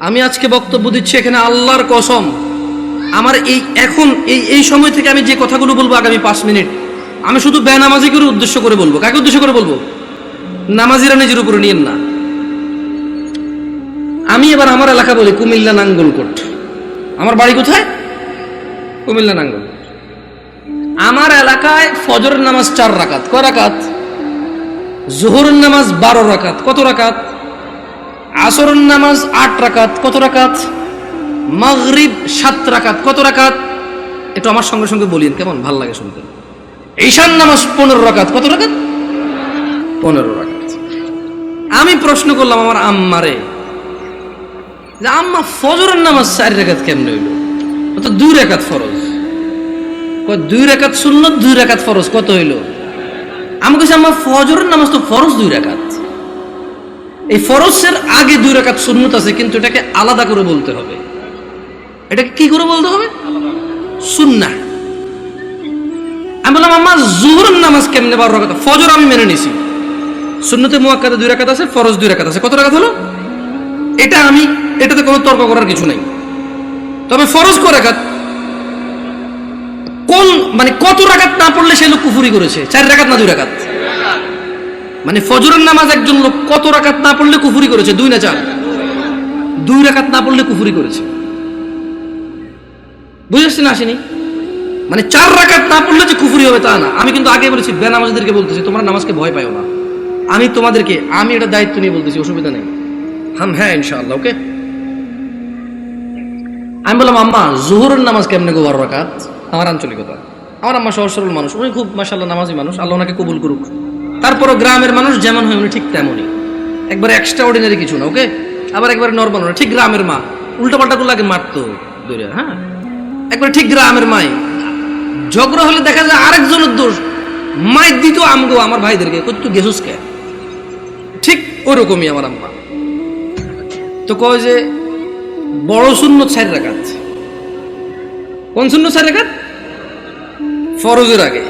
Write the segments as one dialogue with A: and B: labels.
A: আমি আজকে বক্তব্য দিচ্ছি এখানে আল্লাহর কসম। আমার এই এখন, এই এই সময় থেকে আমি যে কথাগুলো বলব আগামী পাঁচ মিনিট, আমি শুধু বেনামাজিকে উদ্দেশ্য করে বলব। কাকে উদ্দেশ্য করে বলব? নামাজিরা নিজের উপরে নিয়েন না। আমি এবার আমার এলাকা বলি কুমিল্লা নাঙ্গলকোট। আমার বাড়ি কোথায়? কুমিল্লা নাঙ্গল আমার এলাকায় ফজরের নামাজ চার রাকাত। কয় রাকাত? জোহরের নামাজ বারো রাকাত। কত রাকাত? আসরের নামাজ আট রাকাত, কত রাকাত? মাগরিব সাত রাকাত, কত রাকাত? একটু আমার সঙ্গে সঙ্গে বলিন কেমন? ভালো লাগে শুনতে। ঈশান নামাজ পনেরো রাকাত, কত রাকাত? পনেরো রাকাত। আমি প্রশ্ন করলাম আমার আম্মারে যে, আম্মা, ফজরের নামাজ চার রেখাত কেমনে হইল? ও তো দুই রেখাত ফরজ। দুই রেখাত শূন্য দুই রেখাত ফরজ, কত হইল? আমি কাছে আমার ফজরের নামাজ তো ফরজ দুই রেখাত এই ফরজের আগে দুই রেখাত সুন্নত আছে, কিন্তু এটাকে আলাদা করে বলতে হবে। এটাকে কি করে বলতে হবে? সুন্না আমি বললাম আমার জোহরের নামাজ কেমনে বারো রাখাত ফজর আমি মেনে নিছি। সুন্নতে মুয়াক্কাতে দুই রাখাত আছে, ফরজ দুই রাখাত আছে। কত রাখাত হলো? এটা আমি, এটাতে কোনো তর্ক করার কিছু নাই। তবে ফরজ কয় রাখাত কোন মানে কত রাখাত না পড়লে সে লোক কুফুরি করেছে? চার রাখাত না দুই রাখাত মানে ফজরের নামাজ একজন লোক কত রাখাত না পড়লে কুফুরি করেছে? দুই না চার? দুই রাখাত না পড়লে কুফুরি করেছে। বুঝে না আসেনি? মানে চার রাখাত না পড়লে যে কুফুরি হবে তা না। আমি কিন্তু আগে বলেছি, বেনামাজদেরকে বলতেছি, তোমরা নামাজকে ভয় পাইও না। আমি তোমাদেরকে, আমি এটা দায়িত্ব নিয়ে বলতেছি, অসুবিধা নেই। হাম হ্যাঁ ইনশাআল্লাহ, ওকে? আমি বললাম, আম্মা, জোহরের নামাজ কেমনে গো বারো রাকাত? আমার আঞ্চলিকতা। আমার আম্মা সহজ সরল মানুষ, উনি খুব মাসাল্লাহ নামাজি মানুষ। আল্লাহ ওনাকে কবুল করুক। তারপরও গ্রামের মানুষ যেমন হয় উনি ঠিক তেমনই। একবার এক্সট্রা অর্ডিনারি কিছু না ওকে আবার একবার নর্মাল না, ঠিক গ্রামের মা। উল্টো পাল্টা গুলো আগে মারতো হ্যাঁ? একবার ঠিক গ্রামের মাই। ঝগড়া হলে দেখা যায় আরেকজনের দোষ। মাইর দিত আমগো আমার ভাইদেরকে, কই তুই গেছুস কে? ঠিক ওরকমই আমার আম্মা। তো কয় যে, বড় শূন্য চার রাখাত কোন শূন্য চার রাখাত ফরজের আগে।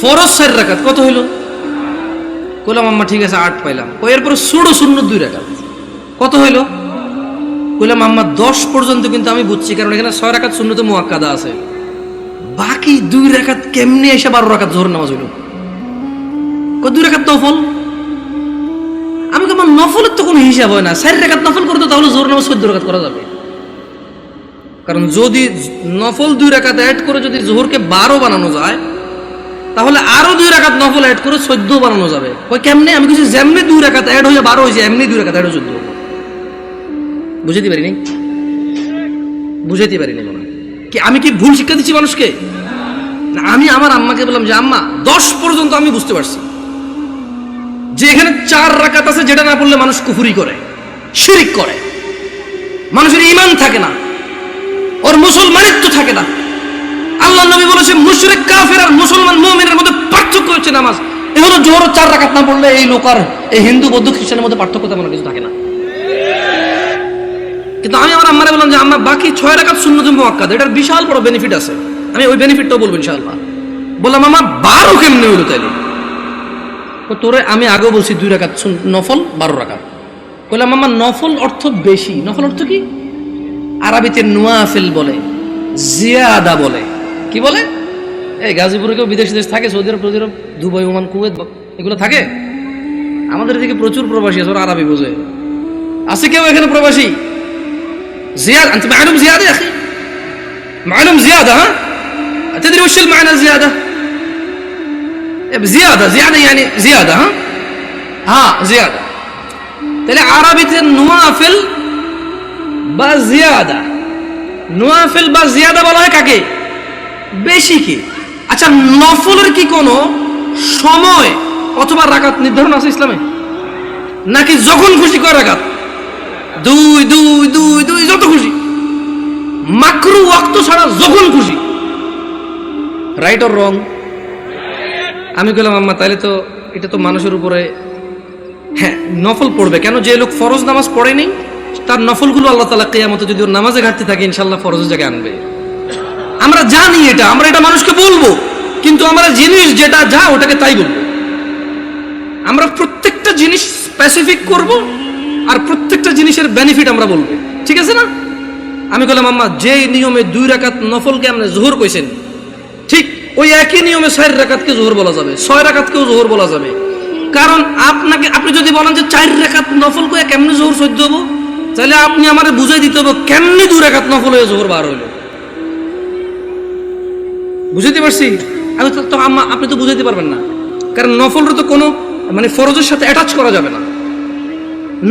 A: ফরজ চার রাখাত কত হইল? কইলাম, আম্মা, ঠিক আছে, আট পাইলাম। ও এরপরে ষোলো শূন্য দুই রাখাত কত হইল? কইলাম, আম্মা, দশ পর্যন্ত কিন্তু আমি বুঝছি, কারণ এখানে ছয় রাখাত শূন্যতে মোয়াক্কাদা আছে। বাকি দুই রাখাত কেমনে এসে বারো রাখাত জোহর নামাজ হইল? দুই রাখাত নফল? আমি আমার নফলের তো কোনো হিসাব হয় না। চার রেখাত নফল করতো তাহলে জোর নামাজ চোদ্দ রেখাত করা যাবে। কারণ যদি নফল দুই রেখাত অ্যাড করে যদি জোহরকে বারো বানানো যায় তাহলে আরও দুই রেখাত নফল অ্যাড করে চোদ্দ বানানো যাবে। ওই কেমনে? আমি কিছু যেমনি দুই রেখাত অ্যাড হয়ে বারো হয়েছে এমনি দুই রেখাত অ্যাড হয়ে চোদ্দ বুঝাতে পারিনি? বুঝাইতে পারিনি মনে কি আমি কি ভুল শিক্ষা দিচ্ছি মানুষকে? না, আমি আমার আম্মাকে বললাম যে আম্মা দশ পর্যন্ত আমি বুঝতে পারছি। যে এখানে চার রাকাত আছে যেটা না পড়লে মানুষ কুফুরি করে শিরিক করে। মানুষের ইমান থাকে না। ওর মুসলমানিত্ব থাকে না। আল্লাহ নবী বলেছে মুশরিক কাফের আর মুসলমান মুমিনের মধ্যে পার্থক্য হচ্ছে হলো জোহর চার রাকাত না পড়লে এই লোক আর এই হিন্দু, বৌদ্ধ, খ্রিস্টানের মধ্যে পার্থক্য তেমন কিছু থাকে না। কিন্তু আমি আমার আম্মারে বললাম যে, আম্মা, বাকি ছয় রাকাত শূন্য জম্মু আক্কাদ এটার বিশাল বড় বেনিফিট আছে। আমি ওই বেনিফিটটাও বলব ইনশাআল্লাহ। বললাম আমার বারো কেমনে হলো তাইলে? তোরে আমি আগেও বলছি দুই রাখাত নফল, বারো রাকাত। বললাম আমার নফল অর্থ বেশি। নফল অর্থ কি? আরবিতে নোয়াফিল বলে, জিয়াদা বলে। কি বলে? এই গাজীপুরে কেউ বিদেশি দেশ থাকে Saudi Arab Saudi Arab Dubai Oman Kuwait এগুলো থাকে আমাদের এদিকে প্রচুর প্রবাসী আছে ওরা আরবি বোঝে আছে কেউ এখানে প্রবাসী زيادة أنت معلوم زيادة يا أخي معلوم زيادة ها تدري وش المعنى الزيادة زيادة زيادة يعني زيادة ها ها زيادة তাহলে আরবিতে নোয়াফিল বা জিয়াদা নোয়াফিল বা জিয়াদা বলা হয় কাকে বেশি কি আচ্ছা নফলের কি কোনো সময় অথবা রাকাত নির্ধারণ আছে ইসলামে? নাকি যখন খুশি করে রাকাত দুই দুই দুই দুই, যত খুশি। মাকরু ওয়াক্ত ছাড়া যখন খুশি। রাইট অর রং আমি বললাম আম্মা তাহলে তো এটা তো মানুষের উপরে হ্যাঁ নফল পড়বে। কেন যে লোক ফরজ নামাজ পড়েনি তার নফলগুলো আল্লাহ তালা কেয়ামতে যদি ওর নামাজে ঘাটতি থাকে ইনশাল্লাহ ফরজের জায়গায় আনবে। আমরা জানি এটা, আমরা এটা মানুষকে বলব। কিন্তু আমরা জিনিস যেটা যা, ওটাকে তাই বলব। আমরা প্রত্যেকটা জিনিস স্পেসিফিক করব আর প্রত্যেকটা জিনিসের বেনিফিট আমরা বলব। ঠিক আছে না? আমি বললাম, আম্মা, যে নিয়মে দুই রাকাত নফলকে আপনি জোহর কইছেন, ঠিক ওই একই নিয়মে ছয় রাকাতকে জোহর বলা যাবে। ছয় রাকাতকেও জোহর বলা যাবে। কারণ আপনাকে, আপনি যদি বলেন যে চার রাকাত নফল করে কেমনি জোহর সহ্য হব, তাহলে আপনি আমারে বুঝাই দিতে হবে কেমনি দুই রাকাত নফল হয়ে জোহর বার হইল। বুঝাইতে পারছি? আমি তো আম্মা, আপনি তো বুঝাইতে পারবেন না। কারণ নফলের তো কোনো মানে ফরজের সাথে অ্যাটাচ করা যাবে না।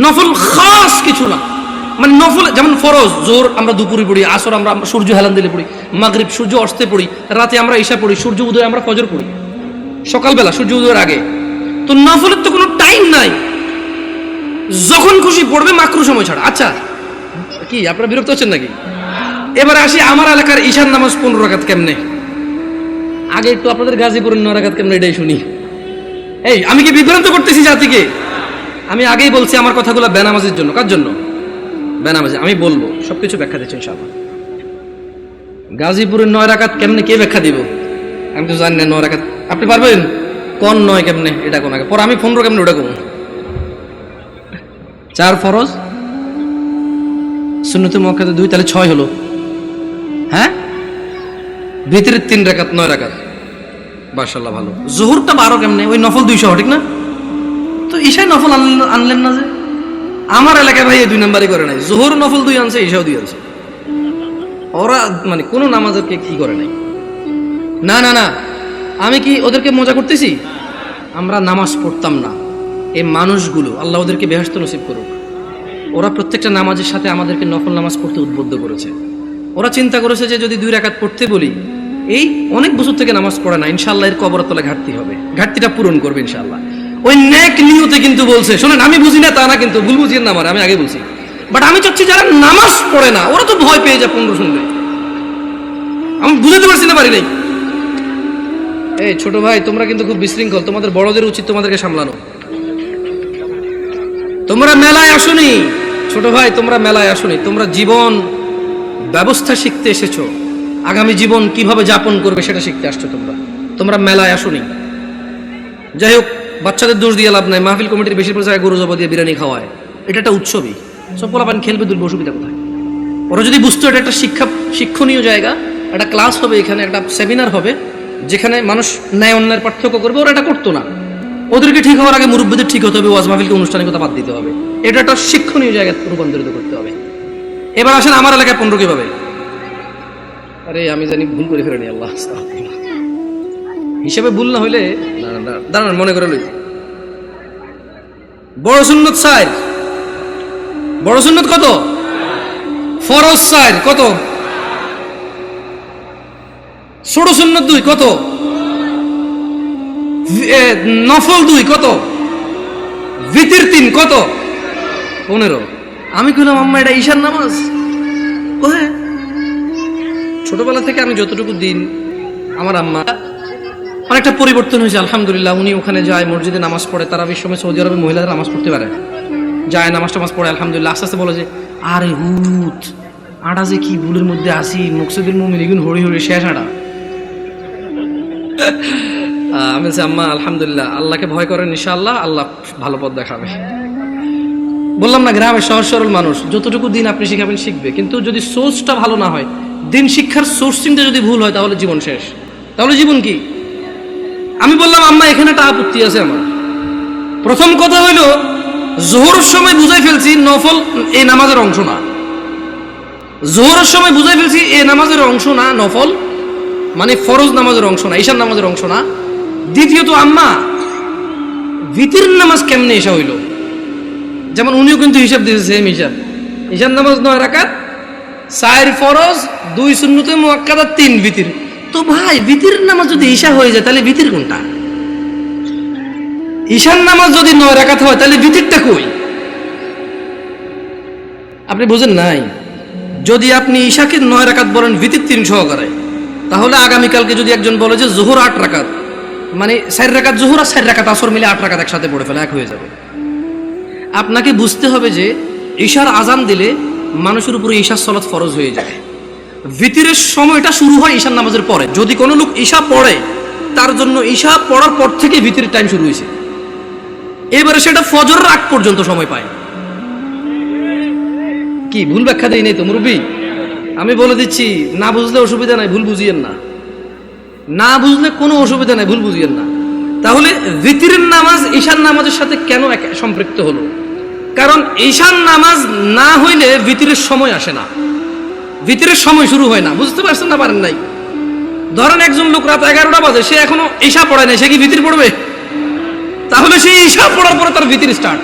A: নফল খাস কিছু না। মানে নফল যেমন ফরজ, জোর আমরা দুপুরে পড়ি, আসর আমরা সূর্য হেলান দিলে পড়ি, মাগরিব সূর্য অস্তে পড়ি, রাতে আমরা ঈশা পড়ি, সূর্য উদয় আমরা ফজর পড়ি। সকালবেলা সূর্য উদয়ের আগে। তো নফলের তো কোনো টাইম নাই। যখন খুশি পড়বে মাকরু সময় ছাড়া। আচ্ছা কি, আপনারা বিরক্ত হচ্ছেন নাকি? এবার আসি আমার এলাকার ঈশান নামাজ পনেরো রাখাত কেমনে? আগে একটু আপনাদের গাজীপুরের নরাঘাত কেমন এটাই শুনি। এই, আমি কি বিভ্রান্ত করতেছি জাতিকে? আমি আগেই বলছি আমার কথাগুলো বেনামাজের জন্য। কার জন্য? বেনামাজি, আমি বলব, সবকিছু ব্যাখ্যা দিচ্ছি ইনশাআল্লাহ। গাজীপুরের নয় রাকাত কেমনে, কে ব্যাখ্যা দিব? আমি তো জানি না নয় রাকাত আপনি পারবেন? কোন নয় কেমনে, এটা কোন আগে? পর আমি পনেরো কেমনে ওটা কম চার ফরজ? শূন্যতে মক্কাতে দুই, তাহলে ছয় হলো। হ্যাঁ? ভিতরের তিন রাকাত নয় রাকাত মাশাল্লাহ ভালো। জোহরটা বারো কেমনে? ওই নফল দুইশো, ঠিক না? তো ঈশায় নফল আনলেন না যে? আমার এলাকায় ভাই এই দুই নাম্বারই করে নাই। জোহর নফল দুই আনছে, ঈশাও দুই আনছে। ওরা মানে কোনো নামাজকে কি করে নাই? না না না। আমি কি ওদেরকে মজা করতেছি? আমরা নামাজ পড়তাম না। এই মানুষগুলো, আল্লাহ ওদেরকে বেহস্ত নসিব করুক। ওরা প্রত্যেকটা নামাজের সাথে আমাদেরকে নফল নামাজ পড়তে উদ্বুদ্ধ করেছে। ওরা চিন্তা করেছে যে যদি দুই রাকাত পড়তে বলি, এই অনেক বছর থেকে নামাজ পড়ে না ইনশাল্লাহ এর কবর তলে ঘাটতি হবে। ঘাটতিটা পূরণ করবে ইনশাল্লাহ ওই ন্যাক নিয়তে কিন্তু বলছে, শোনেন, আমি বুঝি না তা না কিন্তু, ভুল বুঝিয়ে না আমি আগে বলছি। বাট আমি চাচ্ছি যারা নামাজ পড়ে না, ওরা তো ভয় পেয়ে যায় পনেরো শুনলে। আমি বুঝাতে পারছি না, পারি নাই। এই ছোট ভাই, তোমরা কিন্তু খুব বিশৃঙ্খল, তোমাদের বড়দের উচিত তোমাদেরকে সামলানো। তোমরা মেলায় আসনি। ছোট ভাই, তোমরা মেলায় আসনি। তোমরা জীবন ব্যবস্থা শিখতে এসেছ। আগামী জীবন কীভাবে যাপন করবে সেটা শিখতে আসছো তোমরা? তোমরা মেলায় আসনি। যাই হোক, বাচ্চাদের দোষ দিয়ে লাভ নাই। মাহফিল কমিটির বেশিরভাগ জায়গায় গরু জবা দিয়ে বিরিয়ানি খাওয়ায়। এটা একটা উৎসবই। সব পোলাপান খেলবে, দুলবে, অসুবিধা কোথায়? ওরা যদি বুঝতো এটা একটা শিক্ষা, শিক্ষণীয় জায়গা, একটা ক্লাস হবে এখানে, একটা সেমিনার হবে, যেখানে মানুষ ন্যায় অন্যায়ের পার্থক্য করবে, ওরা এটা করতো না। ওদেরকে ঠিক হওয়ার আগে মুরব্বীদের ঠিক হতে হবে, ওয়াজ মাহফিলকে অনুষ্ঠানিকতা বাদ দিতে হবে। এটা একটা শিক্ষণীয় জায়গায় রূপান্তরিত করতে হবে। এবার আসেন আমার এলাকায় পনেরো কীভাবে? আরে আমি জানি ভুল করে ফেলেনি আল্লাহ হিসেবে ভুল না হইলে দাঁড়ান মনে করে লই। বড় সুন্নত সাইড বড় সুন্নত কত? ফরজ সাইড কত? ছোট সুন্নত দুই কত? নফল দুই কত? ভিতির তিন কত? পনেরো। আমি কইলাম, আম্মা, এটা ঈশান নামাজ? ও হ্যাঁ ছোটবেলা থেকে আমি যতটুকু দিন আমার আম্মা অনেকটা পরিবর্তন হয়েছে, আলহামদুলিল্লাহ, উনি ওখানে যায়, মসজিদে নামাজ পড়ে, তারা সময় সৌদি আরবে মহিলাদের নামাজ পড়তে পারে। যায়, নামাজ টামাজ পড়ে, আলহামদুলিল্লাহ, আস্তে আস্তে বলে যে, আরে হুত, আটা যে কি ভুলের মধ্যে আসি মুকসুদুল মুমিন, এগুন হরি হরি শেষ আটা। আমি আম্মা, আলহামদুলিল্লাহ, আল্লাহকে ভয় করেন, ইনশাআল্লাহ, আল্লাহ ভালো পথ দেখাবে। বললাম না গ্রামের সহজ সরল মানুষ, যতটুকু দিন আপনি শিখাবেন শিখবে। কিন্তু যদি সোর্সটা ভালো না হয়, দিন শিক্ষার সোর্সিংটা যদি ভুল হয়, তাহলে জীবন শেষ। তাহলে জীবন কি? আমি বললাম, আম্মা, এখানে একটা আপত্তি আছে আমার। প্রথম কথা হইল, জোহরের সময় বুঝাই ফেলছি নফল এই নামাজের অংশ না। জোহরের সময় বুঝাই ফেলছি এ নামাজের অংশ না, নফল মানে ফরজ নামাজের অংশ না ঈশান নামাজের অংশ না। দ্বিতীয়ত, আম্মা ভিতির নামাজ কেমনে এসা হইল? যেমন উনিও কিন্তু হিসাব দিয়েছে সেম হিসাব। ঈশান নামাজ নয় রাকাত, চার ফরজ, দুই শূন্যতে মোয়াক্কাদা তিন ভিতির। তো ভাই, ভিতির নামাজ যদি ঈশা হয়ে যায়, তাহলে ভিতির কোনটা? ঈশান নামাজ যদি নয় রাকাত হয়, তাহলে ভিতিরটা কই? আপনি বুঝেন নাই? যদি আপনি ঈশাকে নয় রাকাত বলেন, ভিতির তিন সহকারে, তাহলে আগামীকালকে যদি একজন বলে যে জোহর আট রাকাত মানে চার রাকাত জোহর আর চার রাকাত আসর মিলে আট রাকাত একসাথে পড়ে ফেলে, এক হয়ে যাবে। আপনাকে বুঝতে হবে যে ঈশার আজান দিলে মানুষের উপরে ঈশার সলাৎ ফরজ হয়ে যায়। ভিতরের সময়টা শুরু হয় ঈশার নামাজের পরে। যদি কোনো লোক ঈশা পড়ে, তার জন্য ঈশা পড়ার পর থেকে ভিতরের টাইম শুরু হয়েছে। এবারে সেটা ফজরের আগ পর্যন্ত সময় পায়। কি, ভুল ব্যাখ্যা দেই নেই তো, মুরব্বী? আমি বলে দিচ্ছি, না বুঝলে অসুবিধা নাই, ভুল বুঝিয়েন না। না বুঝলে কোনো অসুবিধা নাই, ভুল বুঝিয়েন না। তাহলে ভিতরের নামাজ ঈশান নামাজের সাথে কেন সম্পৃক্ত হলো? কারণ ঈশান নামাজ না হইলে ভিতরের সময় আসে না। ভিতরের সময় শুরু হয় না। বুঝতে পারছেন না পারেন নাই? ধরেন একজন লোক রাত এগারোটা বাজে, সে এখনও ঈশা পড়ায় নাই, সে কি ভিতর পড়বে? তাহলে সেই ঈশা পড়ার পরে তার ভিতর স্টার্ট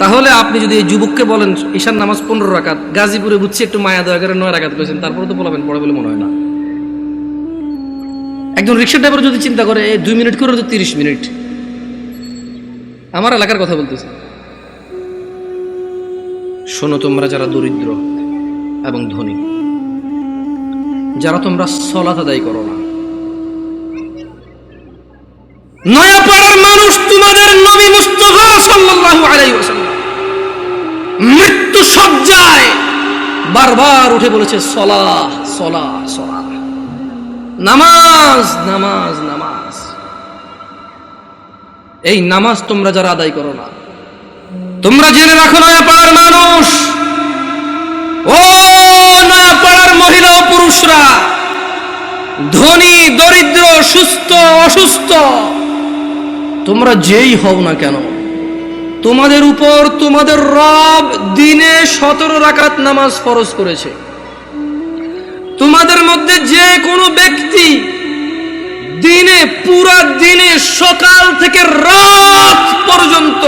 A: তাহলে আপনি যদি এই যুবককে বলেন ঈশান নামাজ পনেরো রাকাত, গাজীপুরে বুঝছি একটু মায়া দয়া করে নয় রাকাত করেছেন, তারপরে তো বলাবেন, পড়ে বলে মনে হয় না। একজন রিক্সা ড্রাইভার যদি চিন্তা করে দুই মিনিট করে তো তিরিশ মিনিট। আমার এলাকার কথা বলতেছি। শোনো তোমরা যারা দরিদ্র এবং ধনী, যারা তোমরা সলাত আদায় করো না। নয়াপাড়ার মানুষ তোমাদের নবী মুস্তফা সাল্লাল্লাহু আলাইহি মৃত্যু সজ্জায় বারবার উঠে বলেছে সলা সলা সলা নামাজ নামাজ নামাজ। এই নামাজ তোমরা যারা আদায় করো না, তোমরা জেনে রাখো নয়াপাড়ার মানুষ। ও নয়াপাড়ার মহিলা ও পুরুষরা, ধনী, দরিদ্র, সুস্থ, অসুস্থ, তোমরা যেই হও না কেন, তোমাদের উপর তোমাদের রব দিনে সতেরো রাকাত নামাজ ফরজ করেছে। তোমাদের মধ্যে যে কোনো ব্যক্তি দিনে, পুরা দিনে, সকাল থেকে রাত পর্যন্ত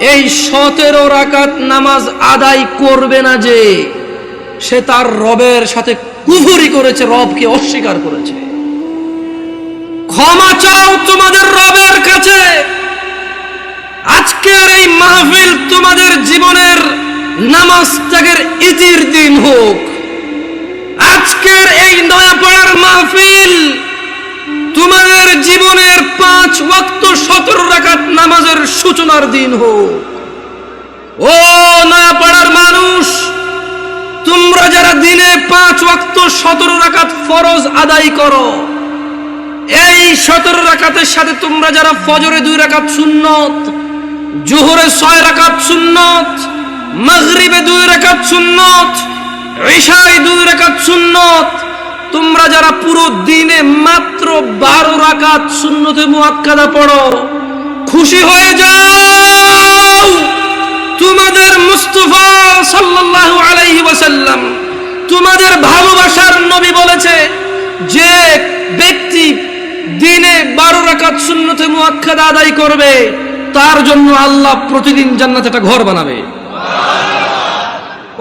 A: এই সতেরো রাকাত নামাজ আদায় করবে না যে, সে তার রবের সাথে কুহুরি করেছে, রবকে অস্বীকার করেছে। ক্ষমা চাও তোমাদের রবের কাছে। আজকের এই মাহফিল তোমাদের জীবনের নামাজ ত্যাগের ইতির দিন হোক। আজকের এই নয়াপাড়ার মাহফিল তোমাদের জীবনের পাঁচ ওয়াক্ত সতেরো রাকাত নামাজের সূচনার দিন হোক। ও নয়াপাড়ার মানুষ, তোমরা যারা দিনে পাঁচ ওয়াক্ত সতেরো রাকাত ফরজ আদায় করো, এই সতেরো রাকাতের সাথে তোমরা যারা ফজরে দুই রাকাত সুন্নত, জোহরে ছয় রাকাত সুন্নত, মাগরিবে দুই রাকাত সুন্নত, ঈশায় দুই রাকাত সুন্নত তোমরা যারা পুরো দিনে মাত্র বারো রাকাত সুন্নতে মুআক্কাদা পড়ো, খুশি হয়ে যাও। তোমাদের মুস্তফা সাল্লাল্লাহু আলাইহি ওয়াসাল্লাম, তোমাদের ভালোবাসার নবী বলেছে যে ব্যক্তি দিনে বারো রাকাত সুন্নতে মুআক্কাদা আদায় করবে, তার জন্য আল্লাহ প্রতিদিন জান্নাতে একটা ঘর বানাবে।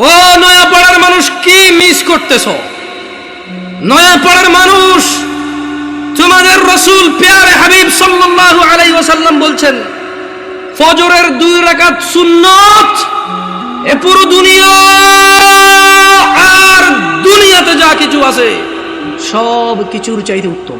A: ও নয়া নয়াপাড়ার মানুষ, কি মিস করতেছ? নয়াপাড়ার মানুষ। তোমাদের রসুল পেয়ারে হাবিব সাল্লাল্লাহু আলাইহি ওয়াসাল্লাম বলছেন, ফজরের দুই রাকাত সুন্নত, এ পুরো দুনিয়া আর দুনিয়াতে যা কিছু আছে, সব কিছুর চাইতে উত্তম।